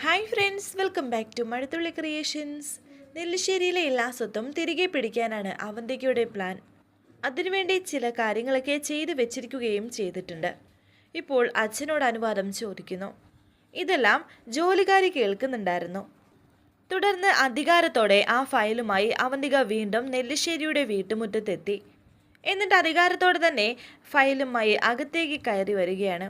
Hi friends welcome back to Mazhathulli creations നെല്ലിശ്ശേരിയിലെ എല്ലാ സ്വത്തും തിരികെ പിടിക്കാനാണ് അവന്തികയുടെ പ്ലാൻ അതിനുവേണ്ടി ചില കാര്യങ്ങളൊക്കെ ചെയ്തു വെച്ചിരിക്കുകയും ചെയ്തിട്ടുണ്ട്. ഇപ്പോൾ അച്ഛനോട് അനുവാദം ചോദിക്കുന്നു. ഇതെല്ലാം ജോലിക്കാരി കേൾക്കുന്നുണ്ടായിരുന്നു. തുടർന്ന് അധികാരത്തോടെ ആ ഫയലുമായി അവന്തിക വീണ്ടും നെല്ലിശ്ശേരിയുടെ വീട്ടുമുറ്റത്തെത്തി. എന്നിട്ട് അധികാരത്തോടെ തന്നെ ഫയലുമായി അകത്തേക്ക് കയറി വരികയാണ്.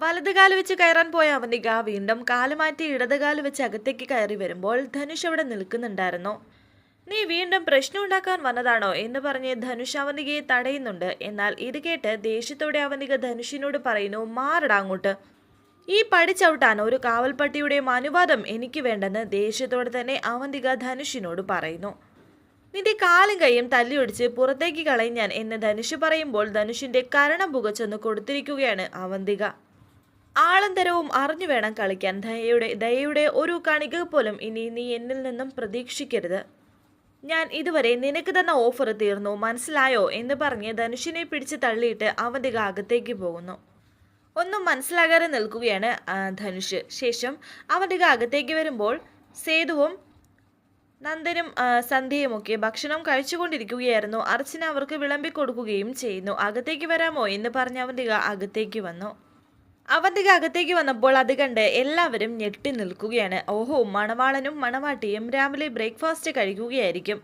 വലതുകാൽ വെച്ച് കയറാൻ പോയ അവന്തിക വീണ്ടും കാലുമാറ്റി ഇടതുകാൽ വെച്ച് അകത്തേക്ക് കയറി വരുമ്പോൾ ധനുഷ് അവിടെ നിൽക്കുന്നുണ്ടായിരുന്നു. നീ വീണ്ടും പ്രശ്നം ഉണ്ടാക്കാൻ വന്നതാണോ? എന്ന് പറഞ്ഞ് ധനുഷ് അവന്തികയെ തടയുന്നുണ്ട്. എന്നാൽ ഇത് കേട്ട് ദേഷ്യത്തോടെ അവന്തിക ധനുഷിനോട് പറയുന്നു മാറടാ അങ്ങോട്ട്. ഈ പടിച്ചവിട്ടാൻ ഒരു കാവൽപ്പട്ടിയുടെയും അനുവാദം എനിക്ക് വേണ്ടെന്ന് ദേഷ്യത്തോടെ തന്നെ അവന്തിക ധനുഷിനോട് പറയുന്നു. നിന്റെ കാലും കൈയും തല്ലിയൊടിച്ച് പുറത്തേക്ക് കളയും ഞാൻ എന്ന് ധനുഷ് പറയുമ്പോൾ ധനുഷിന്റെ കരണം പുകച്ചൊന്ന് കൊടുത്തിരിക്കുകയാണ് അവന്തിക ആളും തരവും അറിഞ്ഞു വേണം കളിക്കാൻ. ദയയുടെ ദയയുടെ ഒരു കണിക പോലും ഇനി നീ എന്നിൽ നിന്നും പ്രതീക്ഷിക്കരുത്. ഞാൻ ഇതുവരെ നിനക്ക് തന്ന ഓഫർ തീർന്നു. മനസ്സിലായോ? എന്ന് പറഞ്ഞ് ധനുഷിനെ പിടിച്ച് തള്ളിയിട്ട് അവന്റെ അകത്തേക്ക് പോകുന്നു. ഒന്നും മനസ്സിലാകാതെ നിൽക്കുകയാണ് ധനുഷ്. ശേഷം അവന്റെ അകത്തേക്ക് വരുമ്പോൾ സേതുവും നന്ദനും സന്ധ്യയുമൊക്കെ ഭക്ഷണം കഴിച്ചുകൊണ്ടിരിക്കുകയായിരുന്നു. അർച്ചന അവർക്ക് വിളമ്പിക്കൊടുക്കുകയും ചെയ്യുന്നു. അകത്തേക്ക് വരാമോ എന്ന് പറഞ്ഞ് അവന്റെ അകത്തേക്ക് വന്നു. അവന്തിക അകത്തേക്ക് വന്നപ്പോൾ അത് കണ്ട് എല്ലാവരും ഞെട്ടി നിൽക്കുകയാണ്. ഓഹോ മണവാളനും മണവാട്ടിയും രാവിലെ ബ്രേക്ക്ഫാസ്റ്റ് കഴിക്കുകയായിരിക്കും.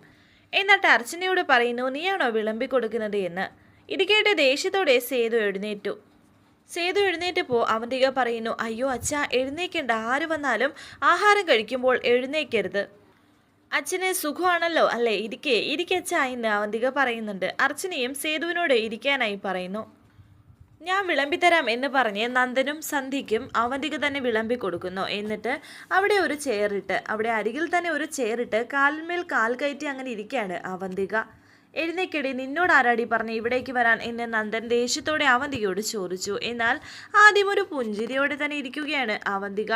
എന്നിട്ട് അർച്ചനയോട് പറയുന്നു നീയാണോ വിളമ്പി കൊടുക്കുന്നത് എന്ന്? ഇത് കേട്ട് ദേഷ്യത്തോടെ സേതു എഴുന്നേറ്റു. സേതു എഴുന്നേറ്റപ്പോൾ അവന്തിക പറയുന്നു അയ്യോ അച്ഛ എഴുന്നേക്കേണ്ട. ആര് വന്നാലും ആഹാരം കഴിക്കുമ്പോൾ എഴുന്നേക്കരുത്. അച്ഛന് സുഖമാണല്ലോ അല്ലേ? ഇരിക്കേ ഇരിക്കച്ച എന്ന് അവന്തിക പറയുന്നുണ്ട്. അർച്ചനയും സേതുവിനോട് ഇരിക്കാനായി പറയുന്നു. ഞാൻ വിളമ്പിത്തരാം എന്ന് പറഞ്ഞ് നന്ദനും സന്ധ്യയ്ക്കും അവന്തിക തന്നെ വിളമ്പി കൊടുക്കുന്നു. എന്നിട്ട് അവിടെ ഒരു ചെയറിട്ട് അവിടെ അരികിൽ തന്നെ ഒരു ചെയറിട്ട് കാലിന്മേൽ കാൽ കയറ്റി അങ്ങനെ ഇരിക്കുകയാണ് അവന്തിക. എഴുന്നേക്കടി നിന്നോട് ആരാടി പറഞ്ഞ് ഇവിടേക്ക് വരാൻ എന്ന് നന്ദൻ ദേഷ്യത്തോടെ അവന്തികയോട് ചോദിച്ചു. എന്നാൽ ആദ്യം ഒരു പുഞ്ചിരിയോടെ തന്നെ ഇരിക്കുകയാണ് അവന്തിക.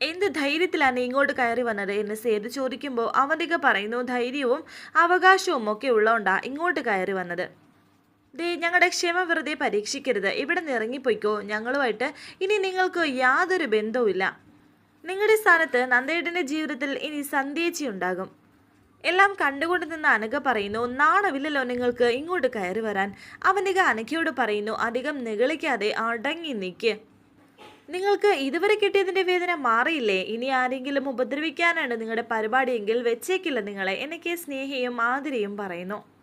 എന്ത് ധൈര്യത്തിലാണ് ഇങ്ങോട്ട് കയറി വന്നത് എന്ന് സേതു ചോദിക്കുമ്പോൾ അവന്തിക പറയുന്നു ധൈര്യവും അവകാശവും ഒക്കെ ഉള്ളതുകൊണ്ടാണ് ഇങ്ങോട്ട് കയറി വന്നത്. ദേ ഞങ്ങളുടെ ക്ഷമ വെറുതെ പരീക്ഷിക്കരുത്. ഇവിടെ നിന്ന് ഇറങ്ങിപ്പോയിക്കോ. ഞങ്ങളുമായിട്ട് ഇനി നിങ്ങൾക്ക് യാതൊരു ബന്ധവുമില്ല. നിങ്ങളുടെ സ്ഥാനത്ത് നന്ദയുടെ ജീവിതത്തിൽ ഇനി സന്ധ്യേച്ചി ഉണ്ടാകും. എല്ലാം കണ്ടുകൊണ്ട് നിന്ന് അനഘ പറയുന്നു നാണമില്ലല്ലോ നിങ്ങൾക്ക് ഇങ്ങോട്ട് കയറി വരാൻ. അവനിക അനഘയോട് പറയുന്നു അധികം നിഗളിക്കാതെ അടങ്ങി നിൽക്ക് നിങ്ങൾക്ക് ഇതുവരെ കിട്ടിയതിന്റെ വേദന മാറിയില്ലേ? ഇനി ആരെങ്കിലും ഉപദ്രവിക്കാനാണ് നിങ്ങളുടെ പരിപാടിയെങ്കിൽ വെച്ചേക്കില്ല നിങ്ങളെ എനിക്ക് സ്നേഹയും ആതിരയും പറയുന്നു.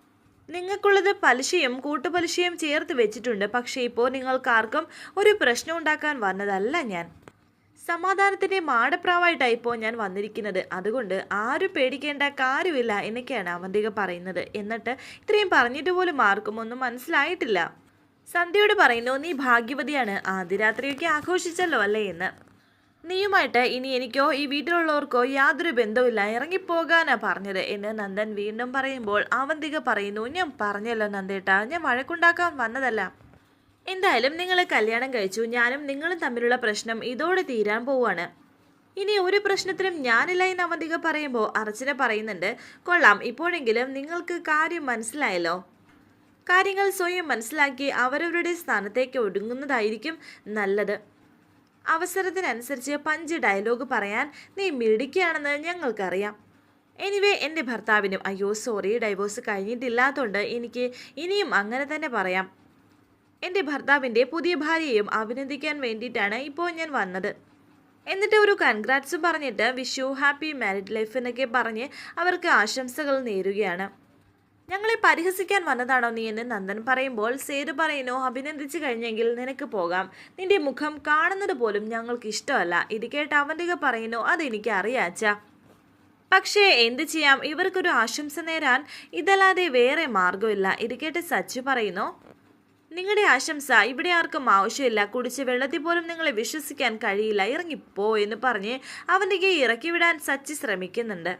നിങ്ങൾക്കുള്ളത് പലിശയും കൂട്ടുപലിശയും ചേർത്ത് വെച്ചിട്ടുണ്ട്. പക്ഷേ ഇപ്പോൾ നിങ്ങൾക്കാർക്കും ഒരു പ്രശ്നം ഉണ്ടാക്കാൻ വന്നതല്ല ഞാൻ. സമാധാനത്തിന്റെ മാടപ്രാവായിട്ടാണ് ഇപ്പോൾ ഞാൻ വന്നിരിക്കുന്നത്. അതുകൊണ്ട് ആരും പേടിക്കേണ്ട കാര്യമില്ല എന്നൊക്കെയാണ് അവന്തിക പറയുന്നത്. എന്നിട്ട് ഇത്രയും പറഞ്ഞിട്ട് പോലും ആർക്കും ഒന്നും മനസ്സിലായിട്ടില്ല. സന്ധ്യയോട് പറയുന്നു നീ ഭാഗ്യവതിയാണ്. ആദ്യ രാത്രിയൊക്കെ ആഘോഷിച്ചല്ലോ അല്ലേ എന്ന്? നീയുമായിട്ട് ഇനി എനിക്കോ ഈ വീട്ടിലുള്ളവർക്കോ യാതൊരു ബന്ധവുമില്ല. ഇറങ്ങിപ്പോകാനാ പറഞ്ഞത് എന്ന് നന്ദൻ വീണ്ടും പറയുമ്പോൾ അവന്തിക പറയുന്നു ഞാൻ പറഞ്ഞല്ലോ നന്ദേട്ടാ ഞാൻ വഴക്കുണ്ടാക്കാൻ വന്നതല്ല. എന്തായാലും നിങ്ങൾ കല്യാണം കഴിച്ചു ഞാനും നിങ്ങളും തമ്മിലുള്ള പ്രശ്നം ഇതോടെ തീരാൻ പോവാണ്. ഇനി ഒരു പ്രശ്നത്തിലും ഞാനില്ല എന്ന് അവന്തിക പറയുമ്പോൾ അർച്ചന പറയുന്നുണ്ട് കൊള്ളാം ഇപ്പോഴെങ്കിലും നിങ്ങൾക്ക് കാര്യം മനസ്സിലായല്ലോ. കാര്യങ്ങൾ സ്വയം മനസ്സിലാക്കി അവരവരുടെ സ്ഥാനത്തേക്ക് ഒടുങ്ങുന്നതായിരിക്കും നല്ലത്. അവസരത്തിനനുസരിച്ച് പഞ്ച് ഡയലോഗ് പറയാൻ നീ മിടിക്കുകയാണെന്ന് ഞങ്ങൾക്കറിയാം. എനിവേ എന്റെ ഭർത്താവിനും അയ്യോ സോറി ഡൈവോഴ്സ് കഴിഞ്ഞിട്ടില്ലാത്തതുകൊണ്ട് എനിക്ക് ഇനിയും അങ്ങനെ തന്നെ പറയാം. എന്റെ ഭർത്താവിന്റെ പുതിയ ഭാര്യയെയും അഭിനന്ദിക്കാൻ വേണ്ടിയിട്ടാണ് ഇപ്പോൾ ഞാൻ വന്നത്. എന്നിട്ട് ഒരു കൺഗ്രാറ്റ്സും പറഞ്ഞിട്ട് വിഷു ഹാപ്പി മാരിഡ് ലൈഫ് എന്നൊക്കെ പറഞ്ഞ് അവർക്ക് ആശംസകൾ നേരുകയാണ്. ഞങ്ങളെ പരിഹസിക്കാൻ വന്നതാണോ നീ എന്ന് നന്ദൻ പറയുമ്പോൾ സേതു പറയുന്നു അഭിനന്ദിച്ചു കഴിഞ്ഞെങ്കിൽ നിനക്ക് പോകാം. നിന്റെ മുഖം കാണുന്നത് പോലും ഞങ്ങൾക്ക് ഇഷ്ടമല്ല ഇത് കേട്ട് അവന്തിക പറയുന്നു അതെനിക്ക് അറിയാച്ച പക്ഷേ എന്ത് ചെയ്യാം? ഇവർക്കൊരു ആശംസ നേരാൻ ഇതല്ലാതെ വേറെ മാർഗമില്ല ഇത് കേട്ട് സച്ചു പറയുന്നു നിങ്ങളുടെ ആശംസ ഇവിടെ ആർക്കും ആവശ്യമില്ല. കുടിച്ച വെള്ളത്തിൽ പോലും നിങ്ങളെ വിശ്വസിക്കാൻ കഴിയില്ല. ഇറങ്ങിപ്പോ എന്ന് പറഞ്ഞ് അവന്റെ ഇറക്കി വിടാൻ സച്ചി ശ്രമിക്കുന്നുണ്ട്.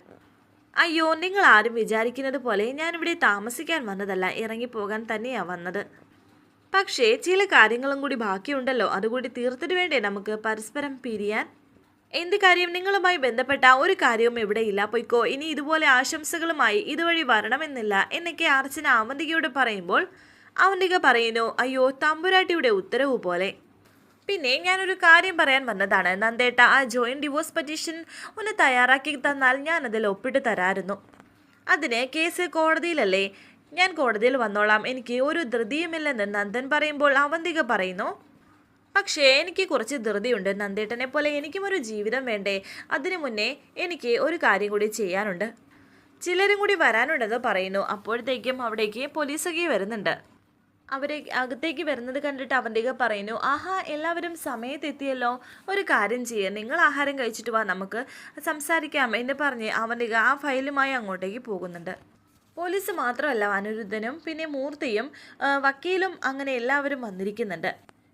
അയ്യോ നിങ്ങൾ ആരും വിചാരിക്കുന്നത് പോലെ ഞാനിവിടെ താമസിക്കാൻ വന്നതല്ല ഇറങ്ങിപ്പോകാൻ തന്നെയാണ് വന്നത്. പക്ഷേ ചില കാര്യങ്ങളും കൂടി ബാക്കിയുണ്ടല്ലോ അതുകൂടി തീർത്തിട്ട് വേണ്ടേ നമുക്ക് പരസ്പരം പിരിയാൻ? എന്ത് കാര്യം? നിങ്ങളുമായി ബന്ധപ്പെട്ട ഒരു കാര്യവും ഇവിടെയില്ല പൊയ്ക്കോ ഇനി ഇതുപോലെ ആശംസകളുമായി ഇതുവഴി വരണമെന്നില്ല എന്നൊക്കെ അർച്ചന അവന്തികയോട് പറയുമ്പോൾ അവന്തിക പറയുന്നു അയ്യോ തമ്പുരാട്ടിയുടെ ഉത്തരവ് പോലെ പിന്നെ ഞാനൊരു കാര്യം പറയാൻ വന്നതാണ്. നന്ദേട്ട ആ ജോയിന്റ് ഡിവോഴ്സ് പെറ്റീഷൻ ഒന്ന് തയ്യാറാക്കി തന്നാൽ ഞാനതിൽ ഒപ്പിട്ട് തരാമായിരുന്നു അതിന് കേസ് കോടതിയിലല്ലേ? ഞാൻ കോടതിയിൽ വന്നോളാം. എനിക്ക് ഒരു ധൃതിയുമില്ലെന്ന് നന്ദൻ പറയുമ്പോൾ അവന്തിക പറയുന്നു. പക്ഷേ എനിക്ക് കുറച്ച് ധൃതിയുണ്ട്. നന്ദേട്ടനെ പോലെ എനിക്കും ഒരു ജീവിതം വേണ്ടേ? അതിനു മുന്നേ എനിക്ക് ഒരു കാര്യം കൂടി ചെയ്യാനുണ്ട്. ചിലരും കൂടി വരാനുണ്ടെന്ന് പറയുന്നു. അപ്പോഴത്തേക്കും അവിടേക്ക് പോലീസൊക്കെ വരുന്നുണ്ട്. അവരെ അകത്തേക്ക് വരുന്നത് കണ്ടിട്ട് അവന്തിക പറയുന്നു ആഹാ എല്ലാവരും സമയത്തെത്തിയല്ലോ. ഒരു കാര്യം ചെയ്യുക നിങ്ങൾ ആഹാരം കഴിച്ചിട്ട് വാ. നമുക്ക് സംസാരിക്കാം എന്ന് പറഞ്ഞ് അവന്തിക ആ ഫയലുമായി അങ്ങോട്ടേക്ക് പോകുന്നുണ്ട്. പോലീസ് മാത്രമല്ല അനിരുദ്ധനും പിന്നെ മൂർത്തിയും വക്കീലും അങ്ങനെ എല്ലാവരും വന്നിരിക്കുന്നുണ്ട്.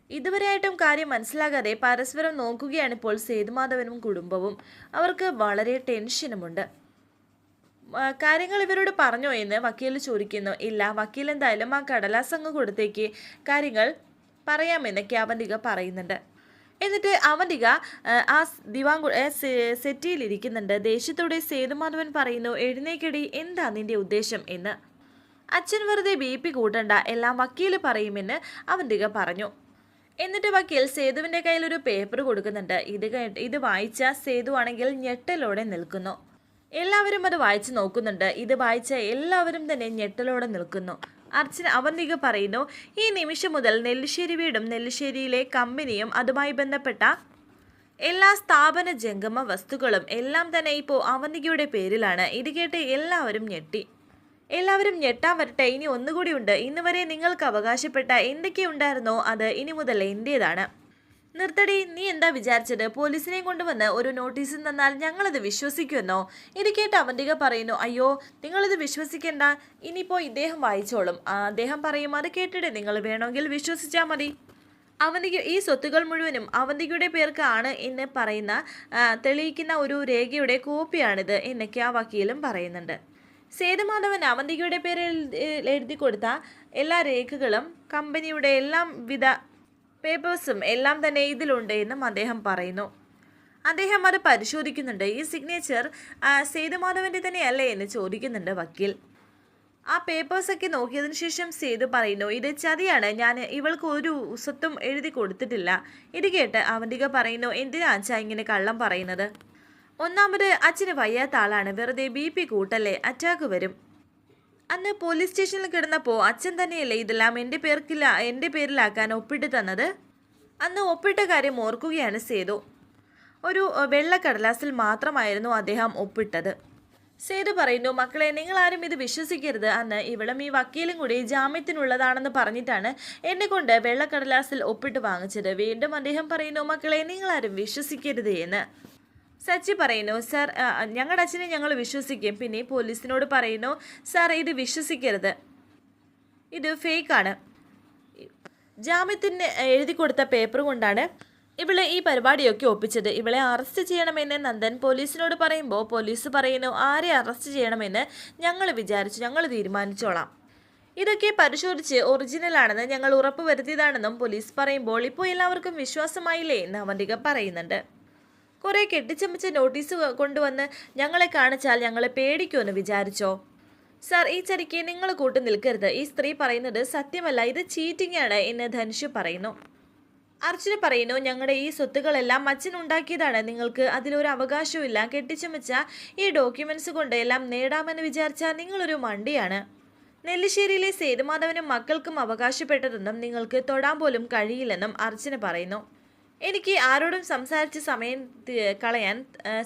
ഇതുവരെയായിട്ടും കാര്യം മനസ്സിലാകാതെ പരസ്പരം നോക്കുകയാണ് ഇപ്പോൾ സേതുമാധവനും കുടുംബവും. അവർക്ക് വളരെ ടെൻഷനുമുണ്ട്. കാര്യങ്ങൾ ഇവരോട് പറഞ്ഞോ എന്ന് വക്കീൽ ചോദിക്കുന്നു. ഇല്ല വക്കീൽ എന്തായാലും ആ കടലാസ് അങ്ങ് കൊടുത്തേക്ക് കാര്യങ്ങൾ പറയാമെന്നൊക്കെ അവന്തിക പറയുന്നുണ്ട്. എന്നിട്ട് അവന്തിക ആ, ദിവാൻ സ് ദിവാങ്കു ഏ, സെ- സെറ്റിയിലിരിക്കുന്നുണ്ട് ദേഷ്യത്തോടെ സേതുമാധവൻ പറയുന്നു എഴുന്നേക്കടി എന്താ നിന്റെ ഉദ്ദേശം? എന്ന്. അച്ഛൻ വെറുതെ ബി പി കൂട്ടണ്ട എല്ലാം വക്കീൽ പറയുമെന്ന് അവന്തിക പറഞ്ഞു. എന്നിട്ട് വക്കീൽ സേതുവിന്റെ കയ്യിൽ ഒരു പേപ്പർ കൊടുക്കുന്നുണ്ട്. ഇത് ഇത് വായിച്ച സേതു ആണെങ്കിൽ ഞെട്ടലോടെ നിൽക്കുന്നു. എല്ലാവരും അത് വായിച്ചു നോക്കുന്നുണ്ട്. ഇത് വായിച്ച എല്ലാവരും തന്നെ ഞെട്ടലോടെ നിൽക്കുന്നു. അർച്ചന അവന്തിക പറയുന്നു ഈ നിമിഷം മുതൽ നെല്ലിശ്ശേരി വീടും നെല്ലിശ്ശേരിയിലെ കമ്പനിയും അതുമായി ബന്ധപ്പെട്ട എല്ലാ സ്ഥാപന ജംഗമ വസ്തുക്കളും എല്ലാം തന്നെ ഇപ്പോൾ അവന്തികയുടെ പേരിലാണ്. ഇത് കേട്ട് എല്ലാവരും ഞെട്ടി. എല്ലാവരും ഞെട്ടാൻ വരട്ടെ. ഇനി ഒന്നുകൂടി ഉണ്ട്. ഇന്ന് വരെ നിങ്ങൾക്ക് അവകാശപ്പെട്ട എന്തൊക്കെയുണ്ടായിരുന്നോ? അത് ഇനി മുതൽ എന്റേതാണ് നിർത്തടി നീ എന്താ വിചാരിച്ചത്? പോലീസിനെയും കൊണ്ടുവന്ന് ഒരു നോട്ടീസ് തന്നാൽ ഞങ്ങളത് വിശ്വസിക്കുമെന്നോ? ഇത് കേട്ട് അവന്തിക പറയുന്നു അയ്യോ നിങ്ങളിത് വിശ്വസിക്കേണ്ട. ഇനിയിപ്പോൾ ഇദ്ദേഹം വായിച്ചോളും. അദ്ദേഹം പറയും അത് കേട്ടിട്ട് നിങ്ങൾ വേണമെങ്കിൽ വിശ്വസിച്ചാൽ മതി. അവന്തിക ഈ സ്വത്തുകൾ മുഴുവനും അവന്തികയുടെ പേർക്കാണ് എന്ന് പറയുന്ന തെളിയിക്കുന്ന ഒരു രേഖയുടെ കോപ്പിയാണിത് എന്നൊക്കെ ആ വക്കീലും പറയുന്നുണ്ട്. സേതുമാധവൻ അവന്തികയുടെ പേരിൽ എഴുതി കൊടുത്ത എല്ലാ രേഖകളും കമ്പനിയുടെ എല്ലാം വിധ പേപ്പേഴ്സും എല്ലാം തന്നെ ഇതിലുണ്ട് എന്നും അദ്ദേഹം പറയുന്നു. അദ്ദേഹം അത് പരിശോധിക്കുന്നുണ്ട്. ഈ സിഗ്നേച്ചർ സേതുമാധവന്റെ തന്നെയല്ലേ എന്ന് ചോദിക്കുന്നുണ്ട് വക്കീൽ. ആ പേപ്പേഴ്സൊക്കെ നോക്കിയതിന് ശേഷം സേതു പറയുന്നു ഇത് ചതിയാണ്. ഞാൻ ഇവൾക്ക് ഒരു സ്വത്തും എഴുതി കൊടുത്തിട്ടില്ല. ഇത് കേട്ട് അവന്തിക പറയുന്നു എന്തിനാ അച്ഛ ഇങ്ങനെ കള്ളം പറയുന്നത്? ഒന്നാമത് അച്ഛന് വയ്യാത്ത ആളാണ്. വെറുതെ ബി പി കൂട്ടല്ലേ. അറ്റാക്ക് വരും. അന്ന് പോലീസ് സ്റ്റേഷനിൽ കിടന്നപ്പോൾ അച്ഛൻ തന്നെയല്ലേ ഇതെല്ലാം എന്റെ പേർക്കില്ല എന്റെ പേരിലാക്കാൻ ഒപ്പിട്ട് തന്നത്? അന്ന് ഒപ്പിട്ട കാര്യം ഓർക്കുകയാണ് സേതു. ഒരു വെള്ളക്കടലാസിൽ മാത്രമായിരുന്നു അദ്ദേഹം ഒപ്പിട്ടത്. സേതു പറയുന്നു മക്കളെ നിങ്ങൾ ആരും ഇത് വിശ്വസിക്കരുത്. അന്ന് ഇവളും ഈ വക്കീലും കൂടി ജാമ്യത്തിനുള്ളതാണെന്ന് പറഞ്ഞിട്ടാണ് എന്നെ കൊണ്ട് വെള്ളക്കടലാസിൽ ഒപ്പിട്ട് വാങ്ങിച്ചത്. വീണ്ടും അദ്ദേഹം പറയുന്നു മക്കളെ നിങ്ങളാരും വിശ്വസിക്കരുത് എന്ന്. സച്ചി പറയുന്നു സർ ഞങ്ങളുടെ അച്ഛനെ ഞങ്ങൾ വിശ്വസിക്കും. പിന്നെ പോലീസിനോട് പറയുന്നു സാർ ഇത് വിശ്വസിക്കരുത്. ഇത് ഫേക്കാണ്. ജാമ്യത്തിന് എഴുതി കൊടുത്ത പേപ്പർ കൊണ്ടാണ് ഇവളെ ഈ പരിപാടിയൊക്കെ ഒപ്പിച്ചത്. ഇവളെ അറസ്റ്റ് ചെയ്യണമെന്ന് നന്ദൻ പോലീസിനോട് പറയുമ്പോൾ പോലീസ് പറയുന്നു ആരെ അറസ്റ്റ് ചെയ്യണമെന്ന് ഞങ്ങൾ വിചാരിച്ചു. ഞങ്ങൾ തീരുമാനിച്ചോളാം. ഇതൊക്കെ പരിശോധിച്ച് ഒറിജിനലാണെന്ന് ഞങ്ങൾ ഉറപ്പ് വരുത്തിയതാണെന്നും പോലീസ് പറയുമ്പോൾ ഇപ്പോൾ എല്ലാവർക്കും വിശ്വാസമായില്ലേ എന്ന് അവന്തിക പറയുന്നുണ്ട്. കുറെ കെട്ടിച്ചമച്ച നോട്ടീസ് കൊണ്ടുവന്ന് ഞങ്ങളെ കാണിച്ചാൽ ഞങ്ങളെ പേടിക്കുമെന്ന് വിചാരിച്ചോ? സർ ഈ ചരിക്ക് നിങ്ങൾ കൂട്ടു നിൽക്കരുത്. ഈ സ്ത്രീ പറയുന്നത് സത്യമല്ല. ഇത് ചീറ്റിംഗ് ആണ് എന്ന് ധനുഷ് പറയുന്നു. അർച്ചന പറയുന്നു ഞങ്ങളുടെ ഈ സ്വത്തുക്കളെല്ലാം അച്ഛൻ ഉണ്ടാക്കിയതാണ്. നിങ്ങൾക്ക് അതിലൊരു അവകാശവുമില്ല കെട്ടിച്ചമച്ച ഈ ഡോക്യുമെന്റ്സ് കൊണ്ട് എല്ലാം നേടാമെന്ന് വിചാരിച്ചാൽ നിങ്ങളൊരു മണ്ടിയാണ്. നെല്ലിശ്ശേരിയിലെ സേതുമാധവനും മക്കൾക്കും അവകാശപ്പെട്ടതെന്നും നിങ്ങൾക്ക് തൊടാൻ പോലും കഴിയില്ലെന്നും അർച്ചന പറയുന്നു. എനിക്ക് ആരോടും സംസാരിച്ച് സമയം കളയാൻ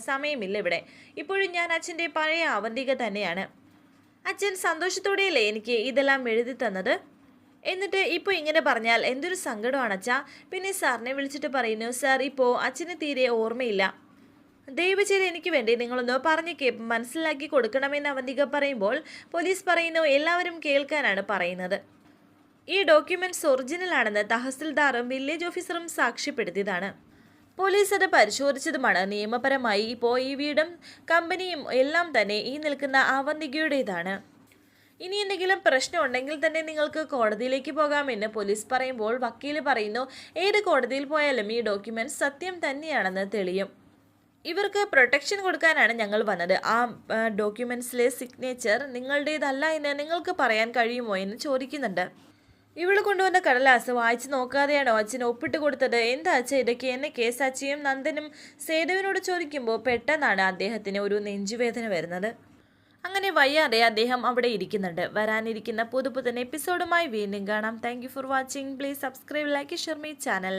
സമയമില്ല ഇവിടെ. ഇപ്പോഴും ഞാൻ അച്ഛന്റെ പഴയ അവന്തിക തന്നെയാണ്. അച്ഛൻ സന്തോഷത്തോടെയല്ലേ എനിക്ക് ഇതെല്ലാം എഴുതി തന്നത്? എന്നിട്ട് ഇപ്പോൾ ഇങ്ങനെ പറഞ്ഞാൽ എന്തൊരു സങ്കടമാണ് അച്ഛാ പിന്നെ സാറിനെ വിളിച്ചിട്ട് പറയുന്നു സാർ ഇപ്പോൾ അച്ഛന് തീരെ ഓർമ്മയില്ല. ദയവ് ചെയ്ത് എനിക്ക് വേണ്ടി നിങ്ങളൊന്ന് പറഞ്ഞ് കേ മനസ്സിലാക്കി കൊടുക്കണമെന്ന് അവന്തിക പറയുമ്പോൾ പോലീസ് പറയുന്നു എല്ലാവരും കേൾക്കാനാണ് പറയുന്നത്. ഈ ഡോക്യുമെന്റ്സ് ഒറിജിനൽ ആണെന്ന് തഹസിൽദാറും വില്ലേജ് ഓഫീസറും സാക്ഷ്യപ്പെടുത്തിയതാണ്. പോലീസ് അത് പരിശോധിച്ചതുമാണ്. നിയമപരമായി ഇപ്പോൾ ഈ വീടും കമ്പനിയും എല്ലാം തന്നെ ഈ നിൽക്കുന്ന അവന്തികയുടേതാണ്. ഇനി എന്തെങ്കിലും പ്രശ്നം ഉണ്ടെങ്കിൽ തന്നെ നിങ്ങൾക്ക് കോടതിയിലേക്ക് പോകാമെന്ന് പോലീസ് പറയുമ്പോൾ വക്കീൽ പറയുന്നു ഏത് കോടതിയിൽ പോയാലും ഈ ഡോക്യുമെന്റ്സ് സത്യം തന്നെയാണെന്ന് തെളിയും. ഇവർക്ക് പ്രൊട്ടക്ഷൻ കൊടുക്കാനാണ് ഞങ്ങൾ വന്നത്. ആ ഡോക്യുമെന്റ്സിലെ സിഗ്നേച്ചർ നിങ്ങളുടേതല്ല എന്ന് നിങ്ങൾക്ക് പറയാൻ കഴിയുമോ എന്ന് ചോദിക്കുന്നുണ്ട്. ഇവൾ കൊണ്ടുവന്ന കടലാസ് വായിച്ചു നോക്കാതെയാണോ അച്ഛൻ ഒപ്പിട്ട് കൊടുത്തത്? എന്താ അച്ഛൻ ഇതൊക്കെ? എന്നെ കേസ് അച്ഛയും നന്ദനും സേതുവിനോട് ചോദിക്കുമ്പോൾ പെട്ടെന്നാണ് അദ്ദേഹത്തിന് ഒരു നെഞ്ചുവേദന വരുന്നത്. അങ്ങനെ വയ്യാതെ അദ്ദേഹം അവിടെ ഇരിക്കുന്നുണ്ട്. വരാനിരിക്കുന്ന പുതു പുതൻ എപ്പിസോഡുമായി വീണ്ടും കാണാം. Thank for watching please subscribe like share my channel